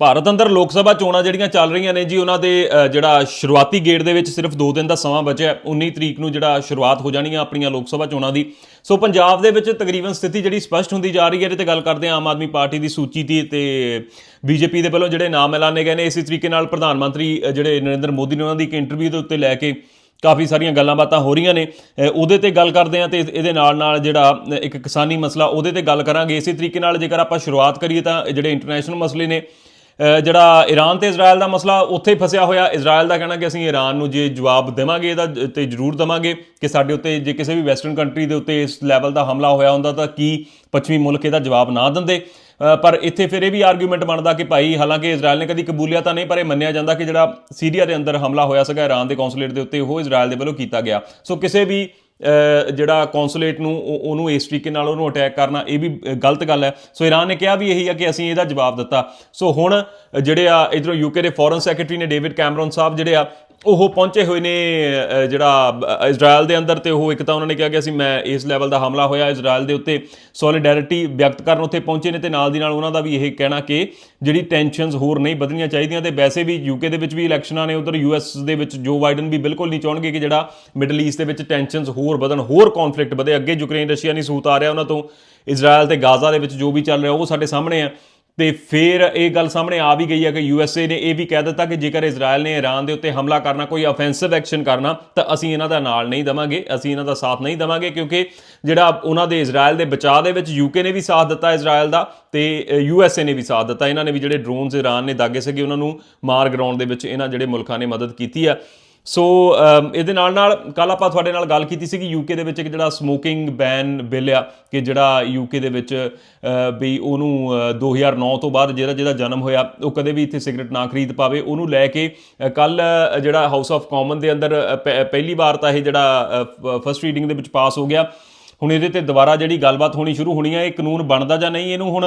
ਭਾਰਤ ਅੰਦਰ ਲੋਕ ਸਭਾ ਚੋਣਾਂ ਜਿਹੜੀਆਂ ਚੱਲ ਰਹੀਆਂ ਨੇ ਜੀ, ਉਹਨਾਂ ਦੇ ਜਿਹੜਾ ਸ਼ੁਰੂਆਤੀ ਗੇੜ ਦੇ ਵਿੱਚ ਸਿਰਫ 2 ਦਿਨ ਦਾ ਸਮਾਂ ਬਚਿਆ ਹੈ। 19 ਤਰੀਕ ਨੂੰ ਜਿਹੜਾ ਸ਼ੁਰੂਆਤ ਹੋ ਜਾਣੀ ਹੈ ਆਪਣੀਆਂ ਲੋਕ ਸਭਾ ਚੋਣਾਂ ਦੀ। ਸੋ ਪੰਜਾਬ ਦੇ ਵਿੱਚ ਤਕਰੀਬਨ ਸਥਿਤੀ ਜਿਹੜੀ ਸਪਸ਼ਟ ਹੁੰਦੀ ਜਾ ਰਹੀ ਹੈ, ਇਹਦੇ ਤੇ ਗੱਲ ਕਰਦੇ ਹਾਂ ਆਮ ਆਦਮੀ ਪਾਰਟੀ ਦੀ ਸੂਚੀ ਦੀ ਤੇ ਬੀਜੇਪੀ ਦੇ ਵੱਲੋਂ ਜਿਹੜੇ ਨਾਮ ਐਲਾਨੇ ਗਏ ਨੇ, ਇਸੇ ਤਰੀਕੇ ਨਾਲ ਪ੍ਰਧਾਨ ਮੰਤਰੀ ਜਿਹੜੇ ਨਰਿੰਦਰ ਮੋਦੀ ਨੇ ਉਹਨਾਂ ਦੀ ਇੱਕ ਇੰਟਰਵਿਊ ਦੇ ਉੱਤੇ ਲੈ ਕੇ ਕਾਫੀ ਸਾਰੀਆਂ ਗੱਲਾਂ ਬਾਤਾਂ ਹੋ ਰਹੀਆਂ ਨੇ। ਉਹਦੇ ਤੇ ਗੱਲ ਕਰਦੇ ਹਾਂ ਤੇ ਇਹਦੇ ਨਾਲ ਨਾਲ ਜਿਹੜਾ ਇੱਕ ਕਿਸਾਨੀ ਮਸਲਾ, ਉਹਦੇ ਤੇ ਗੱਲ ਕਰਾਂਗੇ। ਇਸੇ ਤਰੀਕੇ ਨਾਲ ਜੇਕਰ ਆਪਾਂ ਸ਼ੁਰੂਆਤ ਕਰੀਏ ਤਾਂ ਜਿਹੜੇ ਇੰਟਰਨੈਸ਼ਨਲ ਮਸਲੇ ਨੇ ਜਿਹੜਾ ਈਰਾਨ ਤੇ ਇਜ਼ਰਾਈਲ ਦਾ ਮਸਲਾ, ਉੱਥੇ ਫਸਿਆ ਹੋਇਆ। ਇਜ਼ਰਾਈਲ ਦਾ ਕਹਿਣਾ ਕਿ ਅਸੀਂ ਈਰਾਨ ਨੂੰ ਜੇ ਜਵਾਬ ਦੇਵਾਂਗੇ ਇਹਦਾ ਜ- ਤੇ ਜ਼ਰੂਰ ਦੇਵਾਂਗੇ ਕਿ ਸਾਡੇ ਉੱਤੇ ਜੇ ਕਿਸੇ ਵੀ ਵੈਸਟਰਨ ਕੰਟਰੀ ਦੇ ਉੱਤੇ ਇਸ ਲੈਵਲ ਦਾ ਹਮਲਾ ਹੋਇਆ ਹੁੰਦਾ ਤਾਂ ਕੀ ਪੱਛਮੀ ਮੁਲਕ ਇਹਦਾ ਜਵਾਬ ਨਾ ਦਿੰਦੇ? ਪਰ ਇੱਥੇ ਫਿਰ ਇਹ ਵੀ ਆਰਗੂਮੈਂਟ ਬਣਦਾ ਕਿ ਭਾਈ ਹਾਲਾਂਕਿ ਇਜ਼ਰਾਈਲ ਨੇ ਕਦੀ ਕਬੂਲਿਆ ਤਾਂ ਨਹੀਂ, ਪਰ ਇਹ ਮੰਨਿਆ ਜਾਂਦਾ ਕਿ ਜਿਹੜਾ ਸੀਰੀਆ ਦੇ ਅੰਦਰ ਹਮਲਾ ਹੋਇਆ ਸੀਗਾ ਈਰਾਨ ਦੇ ਕੌਂਸੂਲੇਟ ਦੇ ਉੱਤੇ, ਉਹ ਇਜ਼ਰਾਈਲ ਦੇ ਵੱਲੋਂ ਕੀਤਾ ਗਿਆ। ਸੋ ਕਿਸੇ ਵੀ ਜਿਹੜਾ ਕੌਂਸੂਲੇਟ ਨੂੰ ਉਹਨੂੰ ਇਸ ਤਰੀਕੇ ਨਾਲ ਉਹਨੂੰ ਅਟੈਕ ਕਰਨਾ, ਇਹ ਵੀ ਗਲਤ ਗੱਲ ਹੈ। ਸੋ ਈਰਾਨ ਨੇ ਕਿਹਾ ਵੀ ਇਹੀ ਆ ਕਿ ਅਸੀਂ ਇਹਦਾ ਜਵਾਬ ਦਿੱਤਾ। ਸੋ ਹੁਣ ਜਿਹੜੇ ਆ, ਇਧਰੋਂ ਯੂਕੇ ਦੇ ਫੋਰਨ ਸੈਕਟਰੀ ਨੇ ਡੇਵਿਡ ਕੈਮਰਨ ਸਾਹਿਬ ਜਿਹੜੇ ਆ ਉਹ ਪਹੁੰਚੇ ਹੋਏ ਨੇ ਜਿਹੜਾ ਅ, ਇਜ਼ਰਾਈਲ ਦੇ ਅੰਦਰ ਤੇ ਉਹ ਇੱਕ ਤਾਂ ਉਹਨਾਂ ਨੇ ਕਿਹਾ ਕਿ ਅਸੀਂ ਮੈਂ ਇਸ ਲੈਵਲ ਦਾ ਹਮਲਾ ਹੋਇਆ ਇਜ਼ਰਾਈਲ ਦੇ ਉੱਤੇ ਸੋਲੀਡੈਰਿਟੀ ਵਿਅਕਤ ਕਰਨ ਉੱਥੇ ਪਹੁੰਚੇ ਨੇ ਤੇ ਨਾਲ ਦੀ ਨਾਲ ਉਹਨਾਂ ਦਾ ਵੀ ਇਹ ਕਹਿਣਾ ਕਿ ਜਿਹੜੀ ਟੈਨਸ਼ਨਸ ਹੋਰ ਨਹੀਂ ਵਧਣੀਆਂ ਚਾਹੀਦੀਆਂ ਤੇ ਵੈਸੇ ਵੀ ਯੂਕੇ ਦੇ ਵਿੱਚ ਵੀ ਇਲੈਕਸ਼ਨਾਂ ਨੇ ਉਧਰ ਯੂਐਸ ਦੇ ਵਿੱਚ ਜੋ ਬਾਈਡਨ ਵੀ ਬਿਲਕੁਲ ਨਹੀਂ ਚਾਹਣਗੇ ਕਿ ਜਿਹੜਾ ਮਿਡਲ ਈਸਟ ਦੇ ਵਿੱਚ ਟੈਨਸ਼ਨਸ ਹੋਰ ਵਧਣ ਹੋਰ ਕਨਫਲਿਕਟ ਵਧੇ। ਅੱਗੇ ਯੂਕਰੇਨ ਰਸ਼ੀਆ ਨਹੀਂ ਸੂਤ ਆ ਰਿਹਾ ਉਹਨਾਂ ਤੋਂ ਇਜ਼ਰਾਈਲ ਤੇ ਗਾਜ਼ਾ ਦੇ ਵਿੱਚ ਜੋ ਵੀ ਚੱਲ ਰਿਹਾ ਉਹ ਸਾਡੇ ਸਾਹਮਣੇ ਆ। ਤੇ ਫਿਰ ਇਹ ਗੱਲ ਸਾਹਮਣੇ ਆ ਵੀ ਗਈ ਹੈ ਕਿ ਯੂਐਸਏ ਨੇ ਇਹ ਵੀ ਕਹਿ ਦਿੱਤਾ ਕਿ ਜੇਕਰ ਇਜ਼ਰਾਈਲ ਨੇ ਈਰਾਨ ਦੇ ਉੱਤੇ ਹਮਲਾ ਕਰਨਾ, ਕੋਈ ਆਫੈਂਸਿਵ ਐਕਸ਼ਨ ਕਰਨਾ, ਤਾਂ ਅਸੀਂ ਇਹਨਾਂ ਦਾ ਨਾਲ ਨਹੀਂ ਦਵਾਂਗੇ, ਅਸੀਂ ਇਹਨਾਂ ਦਾ ਸਾਥ ਨਹੀਂ ਦਵਾਂਗੇ, ਕਿਉਂਕਿ ਜਿਹੜਾ ਉਹਨਾਂ ਦੇ ਇਜ਼ਰਾਈਲ ਦੇ ਬਚਾਅ ਦੇ ਵਿੱਚ ਯੂਕੇ ਨੇ ਵੀ ਸਾਥ ਦਿੱਤਾ ਇਜ਼ਰਾਈਲ ਦਾ ਤੇ ਯੂਐਸਏ ਨੇ ਵੀ ਸਾਥ ਦਿੱਤਾ। ਇਹਨਾਂ ਨੇ ਵੀ ਜਿਹੜੇ ਡਰੋਨਸ ਈਰਾਨ ਨੇ ਦਾਗੇ ਸੀਗੇ, ਉਹਨਾਂ ਨੂੰ ਮਾਰ ਗਰਾਉਂਡ ਦੇ ਵਿੱਚ ਇਹਨਾਂ ਜਿਹੜੇ ਮੁਲਕਾਂ ਨੇ ਮਦਦ ਕੀਤੀ ਆ ਸੋ um, ਇਹਦੇ ਨਾਲ ਨਾਲ ਕੱਲ ਆਪਾਂ ਤੁਹਾਡੇ ਨਾਲ ਗੱਲ ਕੀਤੀ ਸੀ ਕਿ ਯੂਕੇ ਦੇ ਵਿੱਚ ਇੱਕ ਜਿਹੜਾ ਸਮੋਕਿੰਗ ਬੈਨ ਬਿੱਲ ਆ ਕਿ ਜਿਹੜਾ ਯੂਕੇ ਦੇ ਵਿੱਚ ਵੀ ਉਹਨੂੰ ਅ, 2009 ਤੋਂ ਬਾਅਦ ਜਿਹੜਾ ਜਿਹਦਾ ਜਨਮ ਹੋਇਆ ਉਹ ਕਦੇ ਵੀ ਇੱਥੇ ਸਿਗਰਟ ਨਾ ਖਰੀਦ ਪਾਵੇ। ਉਹਨੂੰ ਲੈ ਕੇ ਕੱਲ ਜਿਹੜਾ ਹਾਊਸ ਆਫ ਕਾਮਨ ਦੇ ਅੰਦਰ ਅ, ਪਹਿਲੀ ਵਾਰ ਤਾਂ ਇਹ ਜਿਹੜਾ ਫਸਟ ਰੀਡਿੰਗ ਦੇ ਵਿੱਚ ਪਾਸ ਹੋ ਗਿਆ। ਹੁਣ ਇਹਦੇ ਤੇ ਦੁਬਾਰਾ ਜਿਹੜੀ ਗੱਲਬਾਤ ਹੋਣੀ ਸ਼ੁਰੂ ਹੋਣੀ ਹੈ ਇਹ ਕਾਨੂੰਨ ਬਣਦਾ ਜਾਂ ਨਹੀਂ? ਇਹਨੂੰ ਹੁਣ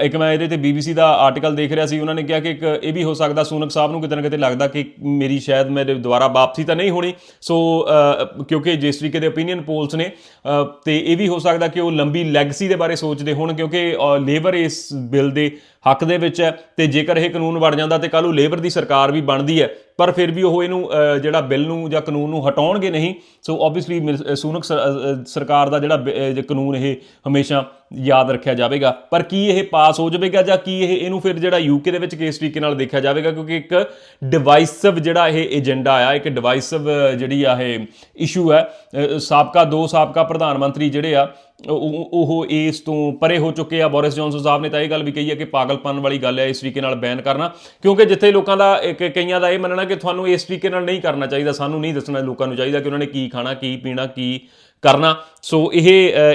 ਇੱਕ ਮੈਂ ਇਹਦੇ ਤੇ BBC ਦਾ ਆਰਟੀਕਲ ਦੇਖ ਰਿਹਾ ਸੀ ਉਹਨਾਂ ਨੇ ਕਿਹਾ ਕਿ ਇੱਕ ਇਹ ਵੀ ਹੋ ਸਕਦਾ ਸੂਨਕ ਸਾਹਿਬ ਨੂੰ ਕਿਤੇ ਨਾ ਕਿਤੇ ਲੱਗਦਾ ਕਿ ਮੇਰੀ ਸ਼ਾਇਦ ਮੇਰੇ ਦੁਬਾਰਾ ਵਾਪਸੀ ਤਾਂ ਨਹੀਂ ਹੋਣੀ। ਸੋ ਕਿਉਂਕਿ ਜਿਸ ਤਰੀਕੇ ਦੇ ਓਪੀਨੀਅਨ ਪੋਲਸ ਨੇ ਅ, ਤੇ ਇਹ ਵੀ ਹੋ ਸਕਦਾ ਕਿ ਉਹ ਲੰਬੀ ਲੈਗਸੀ ਦੇ ਬਾਰੇ ਸੋਚਦੇ ਹੋਣ ਕਿਉਂਕਿ ਲੇਬਰ ਇਸ ਬਿੱਲ ਦੇ ਹੱਕ ਦੇ ਵਿੱਚ ਹੈ ਤੇ ਜੇਕਰ ਇਹ ਕਾਨੂੰਨ ਵੜ ਜਾਂਦਾ ਤੇ ਕੱਲ ਨੂੰ ਲੇਬਰ ਦੀ ਸਰਕਾਰ ਵੀ ਬਣਦੀ ਹੈ, ਪਰ ਫਿਰ ਵੀ ਉਹ ਇਹਨੂੰ ਜਿਹੜਾ ਬਿੱਲ ਨੂੰ ਜਾਂ ਕਾਨੂੰਨ ਨੂੰ ਹਟਾਉਣਗੇ ਨਹੀਂ, ਸੋ ਆਬਵੀਅਸਲੀ ਸੂਨਕ ਸਰਕਾਰ ਦਾ ਜਿਹੜਾ ਬ- ਕਾਨੂੰਨ ਇਹ ਹਮੇਸ਼ਾ ਯਾਦ ਰੱਖਿਆ ਜਾਵੇਗਾ। ਪਰ ਕੀ ਇਹ ਪਾਸ ਹੋ ਜਾਵੇਗਾ ਜਾਂ ਕੀ ਇਹ ਇਹਨੂੰ ਫਿਰ ਜਿਹੜਾ ਯੂਕੇ ਦੇ ਵਿੱਚ ਕਿਸ ਤਰੀਕੇ ਨਾਲ ਦੇਖਿਆ ਜਾਵੇਗਾ? ਕਿਉਂਕਿ ਇੱਕ ਡਿਵਾਈਸਿਵ ਜਿਹੜਾ ਇਹ ਏਜੰਡਾ ਆ, ਇੱਕ ਡਿਵਾਈਸਿਵ ਜਿਹੜੀ ਆ ਇਹ ਇਸ਼ੂ ਹੈ ਸਾਬਕਾ ਦੋ, ਸਾਬਕਾ ਪ੍ਰਧਾਨ ਮੰਤਰੀ ਜਿਹੜੇ ਆ ਉਹ ਉਹ ਇਸ ਤੋਂ ਪਰੇ ਹੋ ਚੁੱਕੇ ਆ। ਬੋਰਿਸ ਜੌਨਸਨ ਸਾਹਿਬ ਨੇ ਤਾਂ ਇਹ ਗੱਲ ਵੀ ਕਹੀ ਹੈ ਕਿ ਪਾਗਲਪਨ ਵਾਲੀ ਗੱਲ ਹੈ ਇਸ ਤਰੀਕੇ ਨਾਲ ਬੈਨ ਕਰਨਾ। ਕਿਉਂਕਿ ਜਿੱਥੇ ਲੋਕਾਂ ਦਾ, ਇੱਕ ਕਈਆਂ ਦਾ ਇਹ ਮੰਨਣਾ ਕਿ ਤੁਹਾਨੂੰ ਇਸ ਤਰੀਕੇ ਨਾਲ ਨਹੀਂ ਕਰਨਾ ਚਾਹੀਦਾ, ਸਾਨੂੰ ਨਹੀਂ ਦੱਸਣਾ ਲੋਕਾਂ ਨੂੰ ਚਾਹੀਦਾ ਕਿ ਉਹਨਾਂ ਨੇ ਕੀ ਖਾਣਾ, ਕੀ ਪੀਣਾ, ਕੀ ਕਰਨਾ। ਸੋ ਇਹ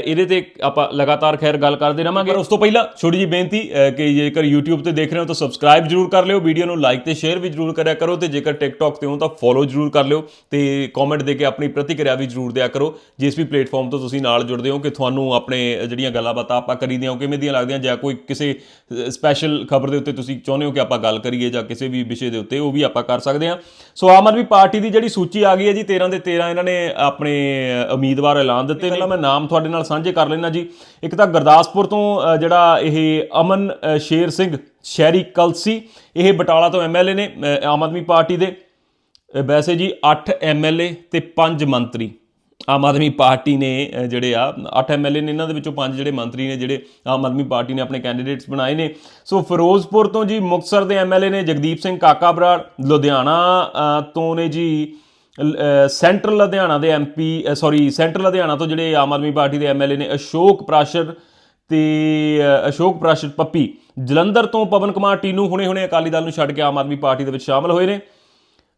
ਇਹਦੇ ਤੇ ਆਪਾਂ ਲਗਾਤਾਰ ਖੈਰ ਗੱਲ ਕਰਦੇ ਰਵਾਂਗੇ। ਪਰ ਉਸ ਤੋਂ ਪਹਿਲਾਂ ਛੋਟੀ ਜੀ ਬੇਨਤੀ ਕਿ ਜੇਕਰ YouTube ਤੇ ਦੇਖ ਰਹੇ ਹੋ ਤਾਂ ਸਬਸਕ੍ਰਾਈਬ ਜਰੂਰ ਕਰ ਲਿਓ। ਵੀਡੀਓ ਨੂੰ ਲਾਈਕ ਤੇ ਸ਼ੇਅਰ ਵੀ ਜਰੂਰ ਕਰਿਆ ਕਰੋ ਤੇ ਜੇਕਰ TikTok ਤੇ ਹੋ ਤਾਂ ਫੋਲੋ ਜਰੂਰ ਕਰ ਲਿਓ ਤੇ ਕਮੈਂਟ ਦੇ ਕੇ ਆਪਣੀ ਪ੍ਰਤੀਕਿਰਿਆ ਵੀ ਜਰੂਰ ਦਿਆ ਕਰੋ। ਜਿਸ ਵੀ ਪਲੇਟਫਾਰਮ ਤੋਂ ਤੁਸੀਂ ਨਾਲ ਜੁੜਦੇ ਹੋ ਕਿ ਤੁਹਾਨੂੰ ਆਪਣੇ ਜਿਹੜੀਆਂ ਗੱਲਾਂ ਬਾਤਾਂ ਆਪਾਂ ਕਰੀਦੇ ਹੋ ਕਿਵੇਂ ਦੀਆਂ ਲੱਗਦੀਆਂ ਜਾਂ ਕੋਈ ਕਿਸੇ ਸਪੈਸ਼ਲ ਖਬਰ ਦੇ ਉੱਤੇ ਤੁਸੀਂ ਚਾਹੁੰਦੇ ਹੋ ਕਿ ਆਪਾਂ ਗੱਲ ਕਰੀਏ ਜਾਂ ਕਿਸੇ ਵੀ ਵਿਸ਼ੇ ਦੇ ਉੱਤੇ, ਉਹ ਵੀ ਆਪਾਂ ਕਰ ਸਕਦੇ ਹਾਂ। ਸੋ ਆਮ ਆਦਮੀ ਪਾਰਟੀ ਦੀ ਜਿਹੜੀ ਸੂਚੀ ਆ ਗਈ ਹੈ ਜੀ 13 ਦੇ 13 ਇਹਨਾਂ ਨੇ ਆਪਣੇ ਉਮੀਦਵਾਰ ਐਲਾਨ ਦਿੱਤੇ ਨੇ। ਮੈਂ ਨਾਮ ਤੁਹਾਡੇ ਨਾਲ ਸਾਂਝੇ ਕਰ ਲੈਣਾ ਜੀ। ਇੱਕ ਤਾਂ ਗੁਰਦਾਸਪੁਰ ਤੋਂ ਜਿਹੜਾ ਇਹ ਅਮਨ ਸ਼ੇਰ ਸਿੰਘ ਸ਼ਹਿਰੀ ਕਲਸੀ, ਇਹ ਬਟਾਲਾ ਤੋਂ ਐਮਐਲਏ ਨੇ ਆਮ ਆਦਮੀ ਪਾਰਟੀ ਦੇ। ਵੈਸੇ ਜੀ 8 ਐਮਐਲਏ ਤੇ 5 ਮੰਤਰੀ। ਆਮ ਆਦਮੀ ਪਾਰਟੀ ਨੇ ਜਿਹੜੇ ਆ 8 ਐਮਐਲਏ ਨੇ ਇਹਨਾਂ ਦੇ ਵਿੱਚੋਂ 5 ਜਿਹੜੇ ਮੰਤਰੀ ਨੇ, ਜਿਹੜੇ ਆਮ ਆਦਮੀ ਪਾਰਟੀ ਨੇ ਆਪਣੇ ਕੈਂਡੀਡੇਟਸ ਬਣਾਏ ਨੇ। ਸੋ ਫਿਰੋਜ਼ਪੁਰ ਤੋਂ ਜੀ ਮੁਕਤਸਰ ਦੇ ਐਮਐਲਏ ਨੇ ਜਗਦੀਪ ਸਿੰਘ ਕਾਕਾ ਬਰਾੜ ਲੁਧਿਆਣਾ ਤੋਂ ਨੇ ਜੀ ਸੈਂਟਰਲ ਲੁਧਿਆਣਾ ਦੇ ਐਮਪੀ ਸੌਰੀ ਸੈਂਟਰਲ ਲੁਧਿਆਣਾ ਤੋਂ ਜਿਹੜੇ ਆਮ ਆਦਮੀ ਪਾਰਟੀ ਦੇ ਐਮਐਲਏ ਨੇ ਅਸ਼ੋਕ ਪ੍ਰਾਸ਼ਰ ਤੇ ਅਸ਼ੋਕ ਪ੍ਰਾਸ਼ਰ ਪੱਪੀ, ਜਲੰਧਰ ਤੋਂ ਪਵਨ ਕੁਮਾਰ ਟੀਨੂ ਹੁਣੇ-ਹੁਣੇ ਅਕਾਲੀ ਦਲ ਨੂੰ ਛੱਡ ਕੇ ਆਮ ਆਦਮੀ ਪਾਰਟੀ ਦੇ ਵਿੱਚ ਸ਼ਾਮਲ ਹੋਏ ਨੇ।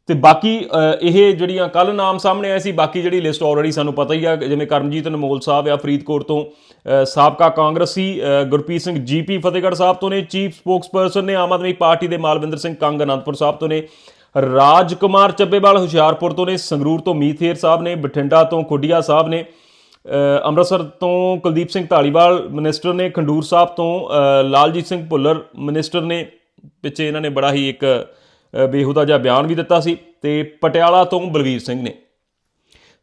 ਤੇ ਬਾਕੀ ਇਹ ਜਿਹੜੀਆਂ ਕੱਲ ਨਾਮ ਸਾਹਮਣੇ ਆਏ ਸੀ, ਬਾਕੀ ਜਿਹੜੀ ਲਿਸਟ ਆਲਰੇਡੀ ਸਾਨੂੰ ਪਤਾ ਹੀ ਆ, ਜਿਵੇਂ ਕਰਮਜੀਤ ਅਨਮੋਲ ਸਾਹਿਬ ਆ ਫਰੀਦਕੋਟ ਤੋਂ ਸਾਬਕਾ ਕਾਂਗਰਸੀ ਗੁਰਪ੍ਰੀਤ ਸਿੰਘ ਜੀਪੀ ਫਤਿਹਗੜ੍ਹ ਸਾਹਿਬ ਤੋਂ ਨੇ, ਚੀਫ ਸਪੋਕਸਪਰਸਨ ਨੇ ਆਮ ਆਦਮੀ ਪਾਰਟੀ ਦੇ ਮਾਲਵਿੰਦਰ ਸਿੰਘ ਕੰਗ ਅਨੰਦਪੁਰ ਸਾਹਿਬ ਤੋਂ ਨੇ ਰਾਜ ਕੁਮਾਰ ਚੱਬੇਵਾਲ ਹੁਸ਼ਿਆਰਪੁਰ ਤੋਂ ਨੇ ਸੰਗਰੂਰ ਤੋਂ ਮੀਥੇਰ ਸਾਹਿਬ ਨੇ ਬਠਿੰਡਾ ਤੋਂ ਖੁੱਡੀਆ ਸਾਹਿਬ ਨੇ ਅੰਮ੍ਰਿਤਸਰ ਤੋਂ ਕੁਲਦੀਪ ਸਿੰਘ ਢਾਲੀਵਾਲ ਮਿਨਿਸਟਰ ਨੇ ਖੰਡੂਰ ਸਾਹਿਬ ਤੋਂ ਲਾਲਜੀਤ ਸਿੰਘ ਭੁੱਲਰ ਮਿਨਿਸਟਰ ਨੇ ਪਿੱਛੇ ਇਹਨਾਂ ਨੇ ਬੜਾ ਹੀ ਇੱਕ ਅ, ਜਿਹਾ ਬਿਆਨ ਵੀ ਦਿੱਤਾ ਸੀ ਤੇ ਪਟਿਆਲਾ ਤੋਂ ਬਲਵੀਰ ਸਿੰਘ ਨੇ।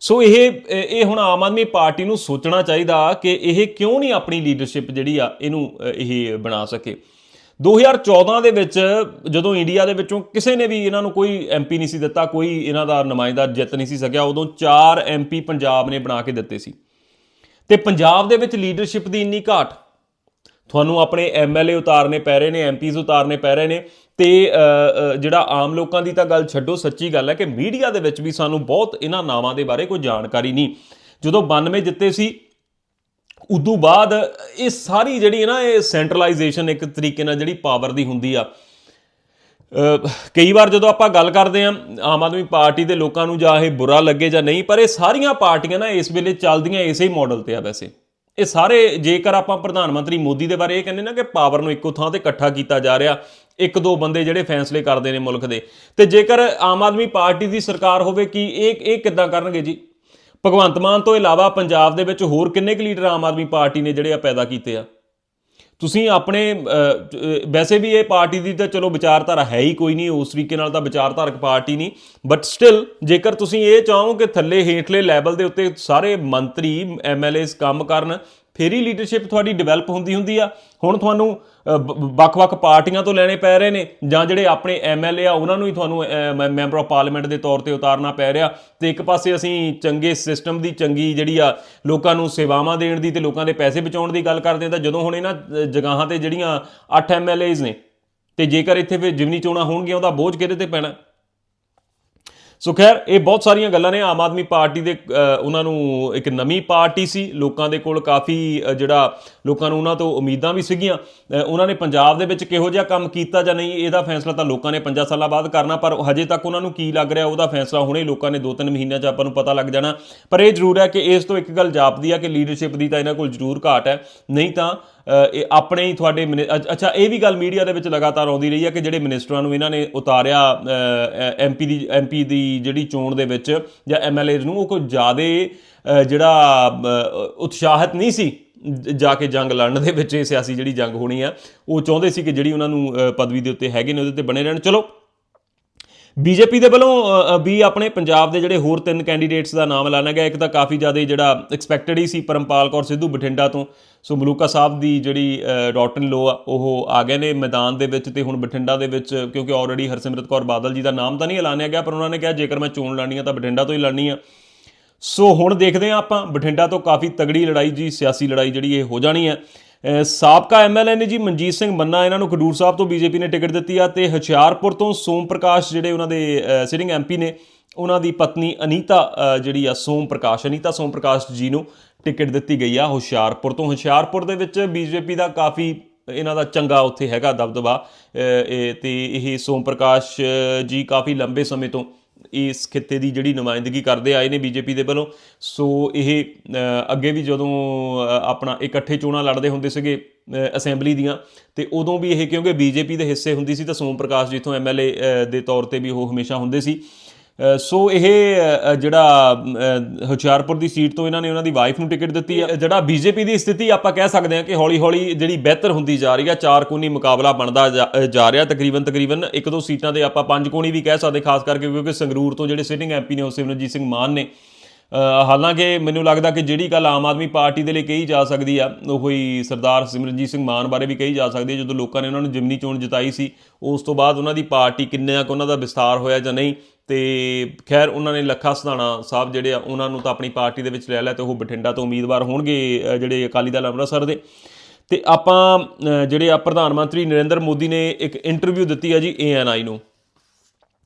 ਸੋ ਇਹ ਇਹ ਹੁਣ ਆਮ ਆਦਮੀ ਪਾਰਟੀ ਨੂੰ ਸੋਚਣਾ ਚਾਹੀਦਾ ਕਿ ਇਹ ਕਿਉਂ ਨਹੀਂ ਆਪਣੀ ਲੀਡਰਸ਼ਿਪ ਜਿਹੜੀ ਆ ਇਹਨੂੰ ਇਹ ਬਣਾ ਸਕੇ। 2014 ਦੇ ਵਿੱਚ ਜਦੋਂ ਇੰਡੀਆ ਦੇ ਵਿੱਚੋਂ ਕਿਸੇ ਨੇ ਵੀ ਇਹਨਾਂ ਨੂੰ ਕੋਈ ਐਮਪੀ ਨਹੀਂ ਸੀ ਦਿੱਤਾ, ਕੋਈ ਇਹਨਾਂ ਦਾ ਨੁਮਾਇੰਦਾ ਜਿੱਤ ਨਹੀਂ ਸੀ ਸਕਿਆ, ਉਦੋਂ 4 ਐਮਪੀ ਪੰਜਾਬ ਨੇ ਬਣਾ ਕੇ ਦਿੱਤੇ ਸੀ। ਤੇ ਪੰਜਾਬ ਦੇ ਵਿੱਚ ਲੀਡਰਸ਼ਿਪ ਦੀ ਇੰਨੀ ਘਾਟ, ਤੁਹਾਨੂੰ ਆਪਣੇ ਐਮਐਲਏ ਉਤਾਰਨੇ ਪੈ ਰਹੇ ਨੇ ਐਮਪੀਜ਼ ਉਤਾਰਨੇ ਪੈ ਰਹੇ ਨੇ, ਤੇ ਜਿਹੜਾ ਆਮ ਲੋਕਾਂ ਦੀ ਤਾਂ ਗੱਲ ਛੱਡੋ, ਸੱਚੀ ਗੱਲ ਹੈ ਕਿ ਮੀਡੀਆ ਦੇ ਵਿੱਚ ਵੀ ਸਾਨੂੰ ਬਹੁਤ ਇਹਨਾਂ ਨਾਵਾਂ ਦੇ ਬਾਰੇ ਕੋਈ ਜਾਣਕਾਰੀ ਨਹੀਂ। ਜਦੋਂ 92 ਜਿੱਤੇ ਸੀ ਉਦੋਂ ਬਾਅਦ ਇਹ ਸਾਰੀ ਜਿਹੜੀ ਹੈ ਨਾ, ਇਹ ਸੈਂਟਰਲਾਈਜੇਸ਼ਨ ਇੱਕ ਤਰੀਕੇ ਨਾਲ ਜਿਹੜੀ ਪਾਵਰ ਦੀ ਹੁੰਦੀ ਆ। ਕਈ ਵਾਰ ਜਦੋਂ ਆਪਾਂ ਗੱਲ ਕਰਦੇ ਆ ਆਮ ਆਦਮੀ ਪਾਰਟੀ ਦੇ ਲੋਕਾਂ ਨੂੰ ਜਾਂ ਇਹ ਬੁਰਾ ਲੱਗੇ ਜਾਂ ਨਹੀਂ, ਪਰ ਇਹ ਸਾਰੀਆਂ ਪਾਰਟੀਆਂ ਨਾ ਇਸ ਵੇਲੇ ਚੱਲਦੀਆਂ ਇਸੇ ਹੀ ਮਾਡਲ ਤੇ ਆ ਵੈਸੇ। ਇਹ ਸਾਰੇ, ਜੇਕਰ ਆਪਾਂ ਪ੍ਰਧਾਨ ਮੰਤਰੀ ਮੋਦੀ ਦੇ ਬਾਰੇ ਇਹ ਕਹਿੰਦੇ ਨਾ ਕਿ ਪਾਵਰ ਨੂੰ ਇੱਕੋ ਥਾਂ ਤੇ ਇਕੱਠਾ ਕੀਤਾ ਜਾ ਰਿਹਾ, ਇੱਕ ਦੋ ਬੰਦੇ ਜਿਹੜੇ ਫੈਸਲੇ ਕਰਦੇ ਨੇ ਮੁਲਕ ਦੇ। ਤੇ ਜੇਕਰ ਆਮ ਆਦਮੀ ਪਾਰਟੀ ਦੀ ਸਰਕਾਰ ਹੋਵੇ, ਕਿ ਇਹ ਇਹ ਕਿੱਦਾਂ ਕਰਨਗੇ ਜੀ? ਭਗਵੰਤ ਮਾਨ ਤੋਂ ਇਲਾਵਾ ਪੰਜਾਬ ਦੇ ਵਿੱਚ ਹੋਰ ਕਿੰਨੇ ਕੁ ਲੀਡਰ ਆਮ ਆਦਮੀ ਪਾਰਟੀ ਨੇ ਜਿਹੜੇ ਆ ਪੈਦਾ ਕੀਤੇ ਆ? ਤੁਸੀਂ ਆਪਣੇ ਵੈਸੇ ਵੀ ਇਹ ਪਾਰਟੀ ਦੀ ਤਾਂ ਚਲੋ ਵਿਚਾਰਧਾਰਾ ਹੈ ਹੀ ਕੋਈ ਨਹੀਂ, ਉਸ ਤਰੀਕੇ ਨਾਲ ਤਾਂ ਵਿਚਾਰਧਾਰਕ ਪਾਰਟੀ ਨਹੀਂ ਬਟ ਸਟਿਲ ਜੇਕਰ ਤੁਸੀਂ ਇਹ ਚਾਹੋ ਕਿ ਥੱਲੇ ਹੇਠਲੇ ਲੈਵਲ ਦੇ ਉੱਤੇ ਸਾਰੇ ਮੰਤਰੀ ਐਮਐਲਏਸ ਕੰਮ ਕਰਨ ਫੇਰ ਹੀ ਲੀਡਰਸ਼ਿਪ ਤੁਹਾਡੀ ਡਿਵੈਲਪ ਹੁੰਦੀ ਹੁੰਦੀ ਆ। ਹੁਣ ਤੁਹਾਨੂੰ ਵੱਖ-ਵੱਖ ਪਾਰਟੀਆਂ ਤੋਂ ਲੈਣੇ ਪੈ ਰਹੇ ਨੇ ਜਾਂ ਜਿਹੜੇ ਆਪਣੇ ਐਮਐਲਏ ਆ ਉਹਨਾਂ ਨੂੰ ਹੀ ਤੁਹਾਨੂੰ ਮੈਂਬਰ ਆਫ ਪਾਰਲੀਮੈਂਟ ਦੇ ਤੌਰ ਤੇ ਉਤਾਰਨਾ ਪੈ ਰਿਹਾ। ਤੇ ਇੱਕ ਪਾਸੇ ਅਸੀਂ ਚੰਗੇ ਸਿਸਟਮ ਦੀ ਚੰਗੀ ਜਿਹੜੀ ਆ ਲੋਕਾਂ ਨੂੰ ਸੇਵਾਵਾਂ ਦੇਣ ਦੀ ਤੇ ਲੋਕਾਂ ਦੇ ਪੈਸੇ ਬਚਾਉਣ ਦੀ ਗੱਲ ਕਰਦੇ ਹਾਂ ਤਾਂ ਜਦੋਂ ਹੁਣ ਇਹਨਾਂ ਅਹ, ਤੇ ਜਿਹੜੀਆਂ 8 ਐਮਐਲਏਜ਼ ਨੇ ਤੇ ਜੇਕਰ ਇੱਥੇ ਫਿਰ ਜਿਮਨੀ ਚੋਣਾਂ ਹੋਣਗੀਆਂ ਉਹਦਾ ਬੋਝ ਕਿਹਦੇ ਤੇ ਪੈਣਾ? ਸੋ ਖੈਰ, ਇਹ ਬਹੁਤ ਸਾਰੀਆਂ ਗੱਲਾਂ ਨੇ। ਆਮ ਆਦਮੀ ਪਾਰਟੀ ਦੇ ਉਹਨਾਂ ਨੂੰ ਇੱਕ ਨਵੀਂ ਪਾਰਟੀ ਸੀ। ਲੋਕਾਂ ਦੇ ਕੋਲ ਕਾਫੀ ਜਿਹੜਾ ਲੋਕਾਂ ਨੂੰ ਉਹਨਾਂ ਤੋਂ ਉਮੀਦਾਂ ਵੀ ਸੀਗੀਆਂ। ਉਹਨਾਂ ਨੇ ਪੰਜਾਬ ਦੇ ਵਿੱਚ ਕਿਹੋ ਜਿਹਾ ਕੰਮ ਕੀਤਾ ਜਾਂ ਨਹੀਂ, ਇਹਦਾ ਫੈਸਲਾ ਤਾਂ ਲੋਕਾਂ ਨੇ 5 ਸਾਲਾਂ ਬਾਅਦ ਕਰਨਾ, ਪਰ ਹਜੇ ਤੱਕ ਉਹਨਾਂ ਨੂੰ ਕੀ ਲੱਗ ਰਿਹਾ, ਉਹਦਾ ਫੈਸਲਾ ਹੁਣੇ ਲੋਕਾਂ ਨੇ 2-3 ਮਹੀਨਿਆਂ 'ਚ ਆਪਾਂ ਨੂੰ ਪਤਾ ਲੱਗ ਜਾਣਾ। ਪਰ ਇਹ ਜ਼ਰੂਰ ਹੈ ਕਿ ਇਸ ਤੋਂ ਇੱਕ ਗੱਲ ਜਾਪਦੀ ਆ ਕਿ ਲੀਡਰਸ਼ਿਪ ਦੀ ਤਾਂ ਇਹਨਾਂ ਕੋਲ ਜ਼ਰੂਰ ਘਾਟ ਹੈ। ਨਹੀਂ ਤਾਂ ਇਹ ਆਪਣੇ ਹੀ ਤੁਹਾਡੇ ਮਿਨੀ- ਅੱਛਾ, ਇਹ ਵੀ ਗੱਲ ਮੀਡੀਆ ਦੇ ਵਿੱਚ ਲਗਾਤਾਰ ਆਉਂਦੀ ਰਹੀ ਹੈ ਕਿ ਜਿਹੜੇ ਮਿਨਿਸਟਰਾਂ ਨੂੰ ਇਹਨਾਂ ਨੇ ਉਤਾਰਿਆ ਐਮਪੀ ਦੀ ਐਮਪੀ ਦੀ ਜਿਹੜੀ ਚੋਣ ਦੇ ਵਿੱਚ ਜਾਂ ਐਮਐਲਏਜ਼ ਨੂੰ, ਉਹ ਕੋਈ ਜ਼ਿਆਦਾ ਜਿਹੜਾ ਉਤਸ਼ਾਹਿਤ ਨਹੀਂ ਸੀ ਜਾ ਕੇ ਜੰਗ ਲੜਨ ਦੇ ਵਿੱਚ ਇਹ ਸਿਆਸੀ ਜਿਹੜੀ ਜੰਗ ਹੋਣੀ ਆ, ਉਹ ਚਾਹੁੰਦੇ ਸੀ ਕਿ ਜਿਹੜੀ ਉਹਨਾਂ ਨੂੰ ਪਦਵੀ ਦੇ ਉੱਤੇ ਹੈਗੇ ਨੇ, ਉਹਦੇ ਤੇ ਬਣੇ ਰਹਿਣ। ਚਲੋ ਬੀਜੇਪੀ ਦੇ ਵੱਲੋਂ ਵੀ ਆਪਣੇ ਪੰਜਾਬ ਦੇ ਜਿਹੜੇ ਹੋਰ ਤਿੰਨ ਕੈਂਡੀਡੇਟਸ ਦਾ ਨਾਮ ਐਲਾਨਿਆ ਗਿਆ, ਇੱਕ ਤਾਂ ਕਾਫੀ ਜ਼ਿਆਦਾ ਜਿਹੜਾ ਐਕਸਪੈਕਟਡ ਹੀ ਸੀ ਪਰਮਪਾਲ ਕੌਰ ਸਿੱਧੂ ਬਠਿੰਡਾ ਤੋਂ। ਸੋ ਮਲੂਕਾ ਸਾਹਿਬ ਦੀ ਜਿਹੜੀ ਡਾਟਨ ਲੋ ਆ, ਉਹ ਆ ਗਏ ਨੇ ਮੈਦਾਨ ਦੇ ਵਿੱਚ ਤੇ ਹੁਣ ਬਠਿੰਡਾ ਦੇ ਵਿੱਚ, ਕਿਉਂਕਿ ਆਲਰੇਡੀ ਹਰਸਿਮਰਤ ਕੌਰ ਬਾਦਲ ਜੀ ਦਾ ਨਾਮ ਤਾਂ ਨਹੀਂ ਐਲਾਨਿਆ ਗਿਆ, ਪਰ ਉਹਨਾਂ ਨੇ ਕਿਹਾ ਜੇਕਰ ਮੈਂ ਚੋਣ ਲੜਨੀ ਆ ਤਾਂ ਬਠਿੰਡਾ ਤੋਂ ਹੀ ਲੜਨੀ ਆ। ਸੋ ਹੁਣ ਦੇਖਦੇ ਹਾਂ ਆਪਾਂ, ਬਠਿੰਡਾ ਤੋਂ ਕਾਫੀ ਤਗੜੀ ਲੜਾਈ ਜੀ, ਸਿਆਸੀ ਲੜਾਈ ਜਿਹੜੀ ਇਹ ਹੋ ਜਾਣੀ ਹੈ ਸਾਬਕਾ ਐਮਐਲਏ ਨੇ ਜੀ ਮਨਜੀਤ ਸਿੰਘ ਮੰਨਾ, ਇਹਨਾਂ ਨੂੰ ਖਡੂਰ ਸਾਹਿਬ ਤੋਂ ਬੀਜੇਪੀ ਨੇ ਟਿਕਟ ਦਿੱਤੀ ਆ ਤੇ ਹੁਸ਼ਿਆਰਪੁਰ ਤੋਂ ਸੋਮ ਪ੍ਰਕਾਸ਼ ਜਿਹੜੇ ਉਹਨਾਂ ਦੇ ਸਿਟਿੰਗ ਐਮਪੀ ਨੇ, ਉਹਨਾਂ ਦੀ ਪਤਨੀ ਅਨੀਤਾ ਜਿਹੜੀ ਆ ਸੋਮ ਪ੍ਰਕਾਸ਼, ਅਨੀਤਾ ਸੋਮ ਪ੍ਰਕਾਸ਼ ਜੀ ਨੂੰ ਟਿਕਟ ਦਿੱਤੀ ਗਈ ਆ ਹੁਸ਼ਿਆਰਪੁਰ ਤੋਂ। ਹੁਸ਼ਿਆਰਪੁਰ ਦੇ ਵਿੱਚ ਬੀਜੇਪੀ ਦਾ ਕਾਫੀ ਇਹਨਾਂ ਦਾ ਚੰਗਾ ਉੱਥੇ ਹੈਗਾ ਦਬਦਬਾ ਇਹ ਤੇ ਇਹ ਸੋਮ ਪ੍ਰਕਾਸ਼ ਜੀ ਕਾਫੀ ਲੰਬੇ ਸਮੇਂ ਤੋਂ ਇਸ ਖਿੱਤੇ ਦੀ ਜਿਹੜੀ ਨੁਮਾਇੰਦਗੀ ਕਰਦੇ ਆਏ ਨੇ ਬੀਜੇਪੀ ਦੇ ਵੱਲੋਂ, ਸੋ ਇਹ ਅੱਗੇ ਵੀ ਜਦੋਂ ਆਪਣਾ ਇਕੱਠੇ ਚੋਣਾਂ ਲੜਦੇ ਹੁੰਦੇ ਸੀਗੇ ਅਸੈਂਬਲੀ ਦੀਆਂ, ਤੇ ਉਦੋਂ ਵੀ ਇਹ ਕਿਉਂਕਿ ਬੀਜੇਪੀ ਦੇ ਹਿੱਸੇ ਹੁੰਦੀ ਸੀ ਤਾਂ ਸੋਮ ਪ੍ਰਕਾਸ਼ ਜਿੱਥੋਂ ਐਮਐਲਏ ਦੇ ਤੌਰ ਤੇ ਵੀ ਉਹ ਹਮੇਸ਼ਾ ਹੁੰਦੇ ਸੀ। ਸੋ ਇਹ ਜਿਹੜਾ ਹੁਸ਼ਿਆਰਪੁਰ ਦੀ ਸੀਟ ਤੋਂ ਇਹਨਾਂ ਨੇ ਉਹਨਾਂ ਦੀ ਵਾਈਫ ਨੂੰ ਟਿਕਟ ਦਿੱਤੀ ਹੈ ਜਿਹੜਾ ਬੀਜੇਪੀ ਦੀ ਸਥਿਤੀ ਆਪਾਂ ਕਹਿ ਸਕਦੇ ਹਾਂ ਕਿ ਹੌਲੀ-ਹੌਲੀ ਜਿਹੜੀ ਬਿਹਤਰ ਹੁੰਦੀ ਜਾ ਰਹੀ ਹੈ ਚਾਰ ਕੋਣੀ ਮੁਕਾਬਲਾ ਬਣਦਾ ਜਾ- ਜਾ ਰਿਹਾ। ਤਕਰੀਬਨ ਤਕਰੀਬਨ ਇੱਕ ਦੋ ਸੀਟਾਂ ਤੇ ਆਪਾਂ ਪੰਜ ਕੋਣੀ ਵੀ ਕਹਿ ਸਕਦੇ, ਖਾਸ ਕਰਕੇ ਕਿਉਂਕਿ ਸੰਗਰੂਰ ਤੋਂ ਜਿਹੜੇ ਸਿਟਿੰਗ ਐਮਪੀ ਨੇ ਉਹ ਸਿਮਰਨਜੀਤ ਸਿੰਘ ਮਾਨ ਨੇ। ਹਾਲਾਂਕਿ ਮੈਨੂੰ ਲੱਗਦਾ ਕਿ ਜਿਹੜੀ ਗੱਲ ਆਮ ਆਦਮੀ ਪਾਰਟੀ ਦੇ ਲਈ ਕਹੀ ਜਾ ਸਕਦੀ ਆ, ਉਹ ਹੀ ਸਰਦਾਰ ਸਿਮਰਨਜੀਤ ਸਿੰਘ ਮਾਨ ਬਾਰੇ ਵੀ ਕਹੀ ਜਾ ਸਕਦੀ ਹੈ। ਜਦੋਂ ਲੋਕਾਂ ਨੇ ਉਹਨਾਂ ਨੂੰ ਜਿਮਨੀ ਚੋਣ ਜਿਤਾਈ ਸੀ, ਉਸ ਤੋਂ ਬਾਅਦ ਉਹਨਾਂ ਦੀ ਪਾਰਟੀ ਕਿੰਨਾ ਕੁ ਉਹਨਾਂ ਦਾ ਵਿਸਤਾਰ ਹੋਇਆ ਜਾਂ ਨਹੀਂ, ਤੇ ਖੈਰ ਉਹਨਾਂ ਨੇ ਲੱਖਾ ਸਧਾਣਾ ਸਾਹਿਬ ਜਿਹੜੇ ਆ, ਉਹਨਾਂ ਨੂੰ ਤਾਂ ਆਪਣੀ ਪਾਰਟੀ ਦੇ ਵਿੱਚ ਲੈ ਲਿਆ ਤੇ ਉਹ ਬਠਿੰਡਾ ਤੋਂ ਉਮੀਦਵਾਰ ਹੋਣਗੇ ਜਿਹੜੇ ਅਕਾਲੀ ਦਲ ਅੰਮ੍ਰਿਤਸਰ ਦੇ। ਤੇ ਆਪਾਂ ਜਿਹੜੇ ਆ ਪ੍ਰਧਾਨ ਮੰਤਰੀ ਨਰਿੰਦਰ ਮੋਦੀ ਨੇ ਇੱਕ ਇੰਟਰਵਿਊ ਦਿੱਤੀ ਆ ਜੀ ਏਐਨਆਈ ਨੂੰ।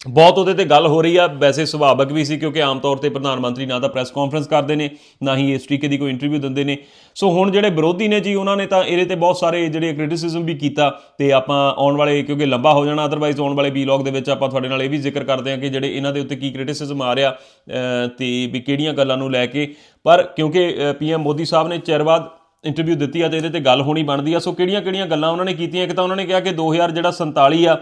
ਬਹੁਤ ਉਹਦੇ ਤੇ ਗੱਲ ਹੋ ਰਹੀ ਆ, ਵੈਸੇ ਸੁਭਾਵਕ ਵੀ ਸੀ ਕਿਉਂਕਿ ਆਮ ਤੌਰ ਤੇ ਪ੍ਰਧਾਨ ਮੰਤਰੀ ਨਾ ਤਾਂ ਪ੍ਰੈਸ ਕਾਨਫਰੰਸ ਕਰਦੇ ਨੇ, ਨਾ ਹੀ ਇਸ ਤਰੀਕੇ ਦੀ ਕੋਈ ਇੰਟਰਵਿਊ ਦਿੰਦੇ ਨੇ। ਸੋ ਹੁਣ ਜਿਹੜੇ ਵਿਰੋਧੀ ਨੇ ਜੀ, ਉਹਨਾਂ ਨੇ ਤਾਂ ਇਹਦੇ ਤੇ ਬਹੁਤ ਸਾਰੇ ਜਿਹੜੇ ਕ੍ਰਿਟਿਸਿਜ਼ਮ ਵੀ ਕੀਤਾ ਤੇ ਆਪਾਂ ਆਉਣ ਵਾਲੇ, ਕਿਉਂਕਿ ਲੰਬਾ ਹੋ ਜਾਣਾ ਅਦਰਵਾਈਜ਼ ਆਉਣ ਵਾਲੇ ਵੀਲੌਗ ਦੇ ਵਿੱਚ ਆਪਾਂ ਤੁਹਾਡੇ ਨਾਲ ਇਹ ਵੀ ਜ਼ਿਕਰ ਕਰਦੇ ਹਾਂ ਕਿ ਜਿਹੜੇ ਇਹਨਾਂ ਦੇ ਉੱਤੇ ਕੀ ਕ੍ਰਿਟਿਸਿਜ਼ਮ ਆ ਰਿਹਾ, ਅਹ ਤੇ ਵੀ ਕਿਹੜੀਆਂ ਗੱਲਾਂ ਨੂੰ ਲੈ ਕੇ। ਪਰ ਕਿਉਂਕਿ ਪੀਐਮ ਮੋਦੀ ਸਾਹਿਬ ਨੇ ਚਿਰ ਬਾਅਦ ਇੰਟਰਵਿਊ ਦਿੱਤੀ ਆ ਤੇ ਇਹਦੇ ਤੇ ਗੱਲ ਹੋਣੀ ਬਣਦੀ ਆ। ਸੋ ਕਿਹੜੀਆਂ-ਕਿਹੜੀਆਂ ਗੱਲਾਂ ਉਹਨਾਂ ਨੇ ਕੀਤੀਆਂ? ਇੱਕ ਤਾਂ ਉਹਨਾਂ ਨੇ ਕਿਹਾ ਕਿ 2000 ਜਿਹੜਾ 47 ਆ